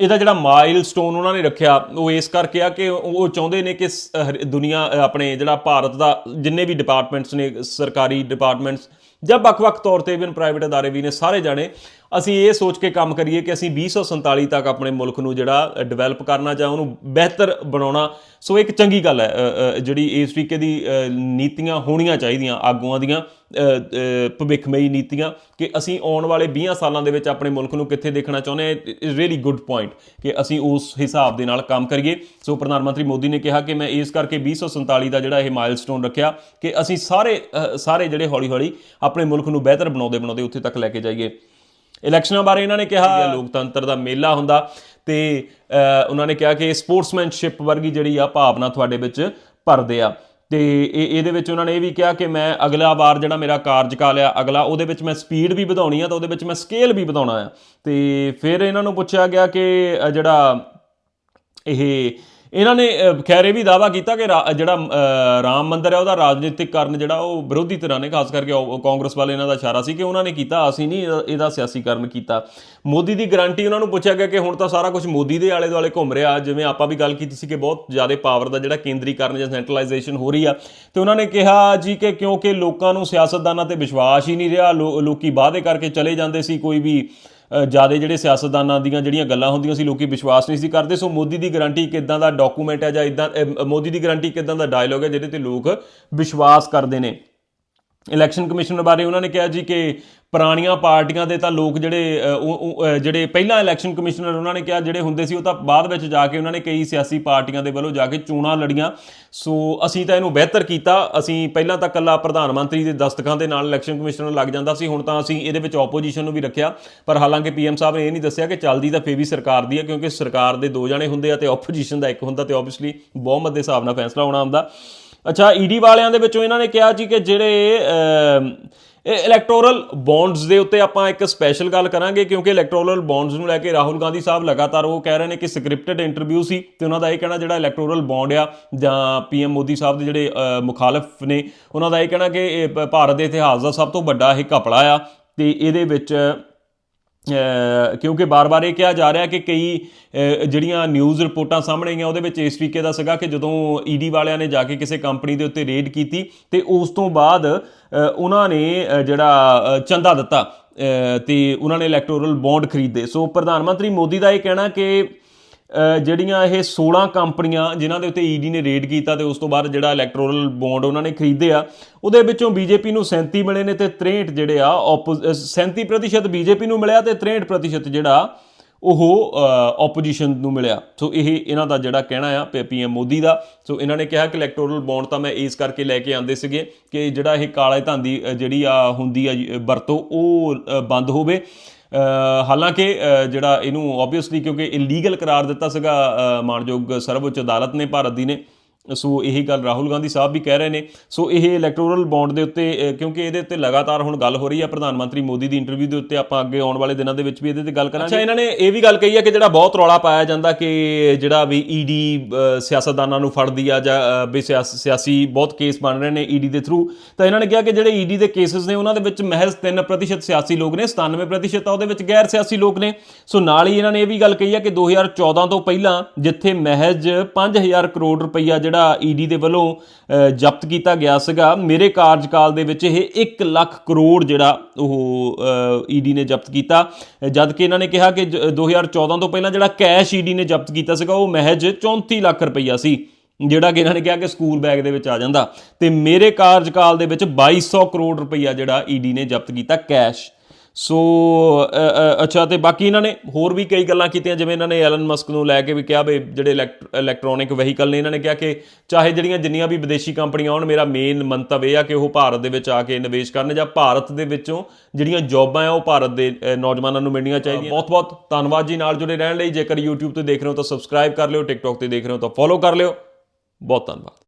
ਇਹਦਾ ਜਿਹੜਾ ਮਾਈਲਸਟੋਨ ਉਹਨਾਂ ਨੇ ਰੱਖਿਆ, ਉਹ ਇਸ ਕਰਕੇ ਆ ਕਿ ਉਹ ਚਾਹੁੰਦੇ ਨੇ ਕਿ ਹਰ- ਦੁਨੀਆ ਆਪਣੇ ਜਿਹੜਾ ਭਾਰਤ ਦਾ ਜਿੰਨੇ ਵੀ ਡਿਪਾਰਟਮੈਂਟਸ ਨੇ, ਸਰਕਾਰੀ ਡਿਪਾਰਟਮੈਂਟਸ ਜਾਂ ਵੱਖ-ਵੱਖ ਤੌਰ ਤੇ ਇਵਨ ਪ੍ਰਾਈਵੇਟ ਅਦਾਰੇ ਵੀ ਨੇ, ਸਾਰੇ ਜਾਣੇ, ਅਸੀਂ ਇਹ ਸੋਚ ਕੇ ਕੰਮ ਕਰੀਏ ਕਿ ਅਸੀਂ 2047 ਤੱਕ ਆਪਣੇ ਮੁਲਕ ਨੂੰ ਜਿਹੜਾ ਡਿਵੈਲਪ ਕਰਨਾ ਜਾਂ ਉਹਨੂੰ ਬਿਹਤਰ ਬਣਾਉਣਾ। ਸੋ ਇੱਕ ਚੰਗੀ ਗੱਲ ਹੈ ਜਿਹੜੀ ਇਸ ਤਰੀਕੇ ਦੀ ਨੀਤੀਆਂ ਹੋਣੀਆਂ ਚਾਹੀਦੀਆਂ, ਆਗੂਆਂ ਦੀਆਂ। ਭਵਿੱਖਮਈ ਨੀਤੀਆਂ ਕਿ ਅਸੀਂ ਆਉਣ ਵਾਲੇ 20 ਸਾਲਾਂ ਦੇ ਵਿੱਚ ਆਪਣੇ ਮੁਲਕ ਨੂੰ ਕਿੱਥੇ ਦੇਖਣਾ ਚਾਹੁੰਦੇ ਹਾਂ ਇਜ਼ ਰੀਲੀ ਗੁੱਡ ਪੁਆਇੰਟ ਕਿ ਅਸੀਂ ਉਸ ਹਿਸਾਬ ਦੇ ਨਾਲ ਕੰਮ ਕਰੀਏ। ਸੋ ਪ੍ਰਧਾਨ ਮੰਤਰੀ ਮੋਦੀ ਨੇ ਕਿਹਾ ਕਿ ਮੈਂ ਇਸ ਕਰਕੇ 2047 ਦਾ ਜਿਹੜਾ ਇਹ ਮਾਈਲਸਟੋਨ ਰੱਖਿਆ ਕਿ ਅਸੀਂ ਸਾਰੇ ਸਾਰੇ ਜਿਹੜੇ ਹੌਲੀ ਹੌਲੀ ਆਪਣੇ ਮੁਲਕ ਨੂੰ ਬਿਹਤਰ ਬਣਾਉਂਦੇ ਬਣਾਉਂਦੇ ਉੱਥੇ ਤੱਕ ਲੈ ਕੇ ਜਾਈਏ। ਇਲੈਕਸ਼ਨਾਂ ਬਾਰੇ ਇਹਨਾਂ ਨੇ ਕਿਹਾ। ਲੋਕਤੰਤਰ ਦਾ ਮੇਲਾ ਹੁੰਦਾ ਤੇ ਉਹਨਾਂ ਨੇ ਕਿਹਾ ਕਿ ਸਪੋਰਟਸਮੈਨਸ਼ਿਪ ਵਰਗੀ ਜਿਹੜੀ ਆ ਭਾਵਨਾ ਤੁਹਾਡੇ ਵਿੱਚ ਭਰਦੇ ਆ। ਤੇ ਇਹ ਇਹਦੇ ਵਿੱਚ ਉਹਨਾਂ ਨੇ ਇਹ ਵੀ ਕਿਹਾ ਕਿ ਮੈਂ ਅਗਲਾ ਵਾਰ ਜਿਹੜਾ ਮੇਰਾ ਕਾਰਜਕਾਲ ਆ, ਅਗਲਾ ਉਹਦੇ ਵਿੱਚ ਮੈਂ ਸਪੀਡ ਵੀ ਵਧਾਉਣੀ ਆ ਤਾਂ ਉਹਦੇ ਵਿੱਚ ਮੈਂ ਸਕੇਲ ਵੀ ਵਧਾਉਣਾ ਆ। ਤੇ ਫਿਰ ਇਹਨਾਂ ਨੂੰ ਪੁੱਛਿਆ ਗਿਆ ਕਿ ਜਿਹੜਾ ਇਹ ਇਹਨਾਂ ਨੇ ਖੈਰ ਇਹ ਵੀ ਦਾਵਾ ਕੀਤਾ ਕਿ ਰਾ- ਜਿਹੜਾ ਰਾਮ ਮੰਦਿਰ ਹੈ, ਉਹਦਾ ਰਾਜਨੀਤਿਕ ਰਾਜਨੀਤਿਕਕਰਨ ਜਿਹੜਾ ਉਹ ਵਿਰੋਧੀ ਧਿਰਾਂ ਨੇ, ਖਾਸ ਕਰਕੇ ਉਹ- ਕਾਂਗਰਸ ਵਾਲੇ ਇਹਨਾਂ ਦਾ ਇਸ਼ਾਰਾ ਸੀ ਕਿ ਉਹਨਾਂ ਨੇ ਕੀਤਾ, ਅਸੀਂ ਨਹੀਂ ਇਹਦਾ- ਸਿਆਸੀਕਰਨ ਕੀਤਾ। ਮੋਦੀ ਦੀ ਗਾਰੰਟੀ ਉਹਨਾਂ ਨੂੰ ਪੁੱਛਿਆ ਗਿਆ ਕਿ ਹੁਣ ਤਾਂ ਸਾਰਾ ਕੁਝ ਮੋਦੀ ਦੇ ਆਲੇ ਦੁਆਲੇ ਘੁੰਮ ਰਿਹਾ, ਜਿਵੇਂ ਆਪਾਂ ਵੀ ਗੱਲ ਕੀਤੀ ਸੀ ਕਿ ਬਹੁਤ ਜ਼ਿਆਦਾ ਪਾਵਰ ਦਾ ਜਿਹੜਾ ਕੇਂਦਰੀਕਰਨ ਜਾਂ ਸੈਂਟਰਲਾਈਜੇਸ਼ਨ ਹੋ ਰਹੀ ਆ, ਤੇ ਉਹਨਾਂ ਨੇ ਕਿਹਾ ਜੀ ਕਿ ਕਿਉਂਕਿ ਲੋਕਾਂ ਨੂੰ ਸਿਆਸਤਦਾਨਾਂ ਤੇ ਵਿਸ਼ਵਾਸ ਹੀ ਨਹੀਂ ਰਿਹਾ, ਲੋ- ਲੋਕੀ ਵਾਅਦੇ ਕਰਕੇ ਚਲੇ ਜਾਂਦੇ ਸੀ, ਕੋਈ ਵੀ ਜ਼ਿਆਦਾ ਜਿਹੜੇ ਸਿਆਸਤਦਾਨਾਂ ਦੀਆਂ ਜਿਹੜੀਆਂ ਗੱਲਾਂ ਹੁੰਦੀਆਂ ਸੀ, ਲੋਕੀ ਵਿਸ਼ਵਾਸ ਨਹੀਂ ਸੀ ਕਰਦੇ। ਸੋ ਮੋਦੀ ਦੀ ਗਾਰੰਟੀ ਕਿਦਾਂ ਦਾ ਡਾਕੂਮੈਂਟ ਹੈ ਜਾਂ ਇਦਾਂ ਮੋਦੀ ਦੀ ਗਾਰੰਟੀ ਕਿਦਾਂ ਦਾ ਡਾਇਲੋਗ ਹੈ, ਜਿਹਦੇ ਤੇ ਲੋਕ ਵਿਸ਼ਵਾਸ ਕਰਦੇ ਨੇ। ਇਲੈਕਸ਼ਨ ਕਮਿਸ਼ਨ ਬਾਰੇ ਉਹਨਾਂ ਨੇ ਕਿਹਾ ਜੀ ਕਿ ਪੁਰਾਣੀਆਂ ਪਾਰਟੀਆਂ ਦੇ ਤਾਂ ਲੋਕ ਜਿਹੜੇ ਉਹ- ਜਿਹੜੇ ਪਹਿਲਾਂ ਇਲੈਕਸ਼ਨ ਕਮਿਸ਼ਨਰ ਉਹਨਾਂ ਨੇ ਕਿਹਾ ਜਿਹੜੇ ਹੁੰਦੇ ਸੀ ਉਹ ਤਾਂ ਬਾਅਦ ਵਿੱਚ ਜਾ ਕੇ ਉਹਨਾਂ ਨੇ ਕਈ ਸਿਆਸੀ ਪਾਰਟੀਆਂ ਦੇ ਵੱਲੋਂ ਜਾ ਕੇ ਚੋਣਾਂ ਲੜੀਆਂ। ਸੋ ਅਸੀਂ ਤਾਂ ਇਹਨੂੰ ਬਿਹਤਰ ਕੀਤਾ। ਅਸੀਂ ਪਹਿਲਾਂ ਤਾਂ ਕੱਲਾ ਪ੍ਰਧਾਨ ਮੰਤਰੀ ਦੇ ਦਸਤਖਾਂ ਦੇ ਨਾਲ ਇਲੈਕਸ਼ਨ ਕਮਿਸ਼ਨਰ ਲੱਗ ਜਾਂਦਾ ਸੀ। ਹੁਣ ਤਾਂ ਅਸੀਂ ਇਹਦੇ ਵਿੱਚ ਆਪੋਜੀਸ਼ਨ ਨੂੰ ਵੀ ਰੱਖਿਆ। ਪਰ ਹਾਲਾਂਕਿ ਪੀਐਮ ਸਾਹਿਬ ਨੇ ਇਹ ਨਹੀਂ ਦੱਸਿਆ ਕਿ ਚੱਲਦੀ ਤਾਂ ਫੇਰ ਵੀ ਸਰਕਾਰ ਦੀ ਹੈ, ਕਿਉਂਕਿ ਸਰਕਾਰ ਦੇ ਦੋ ਜਣੇ ਹੁੰਦੇ ਆ ਤੇ ਆਪੋਜੀਸ਼ਨ ਦਾ ਇੱਕ ਹੁੰਦਾ ਤੇ ਆਬਵੀਅਸਲੀ ਬਹੁਮਤ ਦੇ ਹਿਸਾਬ ਨਾਲ ਫੈਸਲਾ ਹੋਣਾ ਹੁੰਦਾ। ਅੱਛਾ ਈਡੀ ਵਾਲਿਆਂ ਦੇ ਵਿੱਚੋਂ ਇਹਨਾਂ ਨੇ ਕਿਹਾ ਜੀ ਕਿ ਜਿਹੜੇ ਇਹ ਇਲੈਕਟੋਰਲ ਬੌਂਡਸ ਦੇ ਉੱਤੇ ਆਪਾਂ ਇੱਕ ਸਪੈਸ਼ਲ ਗੱਲ ਕਰਾਂਗੇ ਕਿਉਂਕਿ ਇਲੈਕਟੋਰਲ ਬੌਂਡਸ ਨੂੰ ਲੈ ਕੇ ਰਾਹੁਲ ਗਾਂਧੀ ਸਾਹਿਬ ਲਗਾਤਾਰ ਉਹ ਕਹਿ ਰਹੇ ਨੇ ਕਿ ਸਕ੍ਰਿਪਟਡ ਇੰਟਰਵਿਊ ਸੀ ਤੇ ਉਹਨਾਂ ਦਾ ਇਹ ਕਹਿਣਾ ਜਿਹੜਾ ਇਲੈਕਟੋਰਲ ਬੌਂਡ ਆ ਜਾਂ ਪੀਐਮ ਮੋਦੀ ਸਾਹਿਬ ਦੇ ਜਿਹੜੇ ਮੁਖਾਲਫ ਨੇ, ਉਹਨਾਂ ਦਾ ਇਹ ਕਹਿਣਾ ਕਿ ਇਹ ਭ- ਭਾਰਤ ਦੇ ਇਤਿਹਾਸ ਦਾ ਸਭ ਤੋਂ ਵੱਡਾ ਇਹ ਘਪਲਾ ਆ ਤੇ ਇਹਦੇ ਵਿੱਚ ਕਿਉਂਕਿ ਬਾਰ-ਬਾਰ ਇਹ ਕਿਹਾ ਜਾ ਰਿਹਾ ਕਿ ਕਈ ਜਿਹੜੀਆਂ ਨਿਊਜ਼ ਰਿਪੋਰਟਾਂ ਸਾਹਮਣੇ ਆਈਆਂ ਉਹਦੇ ਵਿੱਚ ਇਸ ਤਰੀਕੇ ਦਾ ਸੀਗਾ ਕਿ ਜਦੋਂ ਈਡੀ ਵਾਲਿਆਂ ਨੇ ਜਾ ਕੇ ਕਿਸੇ ਕੰਪਨੀ ਦੇ ਉੱਤੇ ਰੇਡ ਕੀਤੀ ਤੇ ਉਸ ਤੋਂ ਬਾਅਦ ਉਹਨਾਂ ਨੇ ਜਿਹੜਾ ਚੰਦਾ ਦਿੱਤਾ ਅ, ਤੇ ਉਹਨਾਂ ਨੇ ਇਲੈਕਟੋਰਲ ਬੌਂਡ ਖਰੀਦੇ। ਸੋ ਪ੍ਰਧਾਨ ਮੰਤਰੀ ਮੋਦੀ ਦਾ ਇਹ ਕਹਿਣਾ ਕਿ ਜਿਹੜੀਆਂ ਇਹ 16 ਕੰਪਨੀਆਂ ਜਿਨ੍ਹਾਂ ਦੇ ਉੱਤੇ ਈਡੀ ਨੇ ਰੇਡ ਕੀਤਾ ਤੇ ਉਸ ਤੋਂ ਬਾਅਦ ਜਿਹੜਾ ਇਲੈਕਟੋਰਲ ਬੌਂਡ ਉਹਨਾਂ ਨੇ ਖਰੀਦੇ ਆ ਉਹਦੇ ਵਿੱਚੋਂ ਬੀਜੇਪੀ ਨੂੰ 37 ਮਿਲੇ ਨੇ ਤੇ 63 ਜਿਹੜੇ ਆ ਆਪੋ- ਅ, 37% ਬੀਜੇਪੀ ਨੂੰ ਮਿਲਿਆ ਤੇ 63% ਜਿਹੜਾ ਉਹ ਆਪੋਜੀਸ਼ਨ ਨੂੰ ਮਿਲਿਆ। ਸੋ ਇਹ ਇਹਨਾਂ ਦਾ ਜਿਹੜਾ ਕਹਿਣਾ ਆ ਪੀਐਮ ਮੋਦੀ ਦਾ। ਸੋ ਇਹਨਾਂ ਨੇ ਕਿਹਾ ਕਿ ਇਲੈਕਟੋਰਲ ਬੌਂਡ ਤਾਂ ਮੈਂ ਇਸ ਕਰਕੇ ਲੈ ਕੇ ਆਂਦੇ ਸੀਗੇ ਕਿ ਜਿਹੜਾ ਇਹ ਕਾਲੇ ਧਨ ਦੀ ਜਿਹੜੀ ਆ ਹੁੰਦੀ ਆ ਜੀ, ਵਰਤੋਂ ਉਹ ਬੰਦ ਹੋਵੇ। ਹਾਲਾਂਕਿ ਜਿਹੜਾ ਇਹਨੂੰ ਆਬਵੀਅਸਲੀ ਕਿਉਂਕਿ ਇਲੀਗਲ ਕਰਾਰ ਦਿੱਤਾ ਸੀਗਾ ਅ, ਮਾਣਯੋਗ ਸਰਵਉੱਚ ਅਦਾਲਤ ਨੇ ਭਾਰਤ ਦੀ ਨੇ ਸੋ ਇਹੀ ਗੱਲ ਰਾਹੁਲ ਗਾਂਧੀ ਸਾਹਿਬ ਵੀ ਕਹਿ ਰਹੇ ਨੇ। ਸੋ ਇਹ ਇਲੈਕਟੋਰਲ ਬੌਂਡ ਦੇ ਉੱਤੇ ਕਿਉਂਕਿ ਇਹਦੇ ਉੱਤੇ ਲਗਾਤਾਰ ਹੁਣ ਗੱਲ ਹੋ ਰਹੀ ਹੈ ਪ੍ਰਧਾਨ ਮੰਤਰੀ ਮੋਦੀ ਦੀ ਇੰਟਰਵਿਊ ਦੇ ਉੱਤੇ। ਆਪਾਂ ਅੱਗੇ ਆਉਣ ਵਾਲੇ ਦਿਨਾਂ ਦੇ ਵਿੱਚ ਵੀ ਇਹਦੇ ਤੇ ਗੱਲ ਕਰਾਂਗੇ। ਅੱਛਾ, ਇਹਨਾਂ ਨੇ ਇਹ ਵੀ ਗੱਲ ਕਹੀ ਹੈ ਕਿ ਜਿਹੜਾ ਬਹੁਤ ਰੌਲਾ ਪਾਇਆ ਜਾਂਦਾ ਕਿ ਜਿਹੜਾ ਵੀ ਈਡੀ ਸਿਆਸਤਦਾਨਾਂ ਨੂੰ ਫੜਦੀ ਆ ਜਾਂ ਵੀ ਸਿਆਸ- ਸਿਆਸੀ ਬਹੁਤ ਕੇਸ ਬਣ ਰਹੇ ਨੇ ਈਡੀ ਦੇ ਥਰੂ ਤਾਂ ਇਹਨਾਂ ਨੇ ਕਿਹਾ ਕਿ ਜਿਹੜੇ ਈਡੀ ਦੇ ਕੇਸਸ ਨੇ, ਉਹਨਾਂ ਦੇ ਵਿੱਚ ਮਹਿਜ਼ 3% ਸਿਆਸੀ ਲੋਕ ਨੇ 97% ਤਾਂ ਉਹਦੇ ਵਿੱਚ ਗੈਰ ਸਿਆਸੀ ਲੋਕ ਨੇ। ਸੋ ਨਾਲ ਹੀ ਇਹਨਾਂ ਨੇ ਇਹ ਵੀ ਗੱਲ ਕਹੀ ਹੈ ਕਿ 2014 ਤੋਂ ਪਹਿਲਾਂ ਜਿੱਥੇ ਮਹਿਜ਼ 5000 ਕਰੋੜ ਰੁਪਈਆ ਜਿਹੜਾ ਈਡੀ ਦੇ ਵੱਲੋਂ ਅ, ਜ਼ਬਤ ਕੀਤਾ ਗਿਆ ਸੀਗਾ ਮੇਰੇ ਕਾਰਜਕਾਲ ਦੇ ਵਿੱਚ ਇਹ 1 ਲੱਖ ਕਰੋੜ ਜਿਹੜਾ ਉਹ ਈਡੀ ਨੇ ਜ਼ਬਤ ਕੀਤਾ। ਅ, ਜਦ ਕਿ ਇਹਨਾਂ ਨੇ ਕਿਹਾ ਕਿ ਜ- 2014 ਤੋਂ ਪਹਿਲਾਂ ਜਿਹੜਾ ਕੈਸ਼ ਈਡੀ ਨੇ ਜ਼ਬਤ ਕੀਤਾ ਸੀਗਾ ਉਹ ਮਹਿਜ਼ 34 ਲੱਖ ਰੁਪਈਆ ਸੀ ਜਿਹੜਾ ਕਿ ਇਹਨਾਂ ਨੇ ਕਿਹਾ ਕਿ ਸਕੂਲ ਬੈਗ ਦੇ ਵਿੱਚ ਆ ਜਾਂਦਾ। ਤੇ ਮੇਰੇ ਕਾਰਜਕਾਲ ਦੇ ਵਿੱਚ 2200 ਕਰੋੜ ਰੁਪਈਆ ਜਿਹੜਾ ਈਡੀ ਨੇ ਜ਼ਬਤ ਕੀਤਾ ਕੈਸ਼। ਸੋ ਅੱਛਾ ਤੇ ਬਾਕੀ ਇਹਨਾਂ ਨੇ ਹੋਰ ਵੀ ਕਈ ਗੱਲਾਂ ਕੀਤੀਆਂ ਜਿਵੇਂ ਇਹਨਾਂ ਨੇ ਐਲਨ ਮਸਕ ਨੂੰ ਲੈ ਕੇ ਵੀ ਕਿਹਾ ਵੀ ਜਿਹੜੇ ਇਲੈਕਟ੍ਰੋਨਿਕ ਵਹੀਕਲ ਨੇ ਇਹਨਾਂ ਨੇ ਕਿਹਾ ਕਿ ਚਾਹੇ ਜਿਹੜੀਆਂ ਜਿੰਨੀਆਂ ਵੀ ਵਿਦੇਸ਼ੀ ਕੰਪਨੀਆਂ ਆਉਣ ਮੇਰਾ ਮੇਨ ਮੰਤਵ ਇਹ ਆ ਕਿ ਉਹ ਭਾਰਤ ਦੇ ਵਿੱਚ ਆ ਕੇ ਨਿਵੇਸ਼ ਕਰਨ ਜਾਂ ਭਾਰਤ ਦੇ ਵਿੱਚੋਂ ਜਿਹੜੀਆਂ ਜੌਬਾਂ ਆ ਉਹ ਭਾਰਤ ਦੇ ਨੌਜਵਾਨਾਂ ਨੂੰ ਮਿਲਣੀਆਂ ਚਾਹੀਦੀਆਂ। ਬਹੁਤ ਬਹੁਤ ਧੰਨਵਾਦ ਜੀ ਨਾਲ ਜੁੜੇ ਰਹਿਣ ਲਈ। ਜੇਕਰ YouTube ਤੇ ਦੇਖ ਰਹੇ ਹੋ ਤਾਂ ਸਬਸਕ੍ਰਾਈਬ ਕਰ ਲਿਓ TikTok ਤੇ ਦੇਖ ਰਹੇ ਹੋ ਤਾਂ ਫੋਲੋ ਕਰ ਲਿਓ। ਬਹੁਤ ਧੰਨਵਾਦ।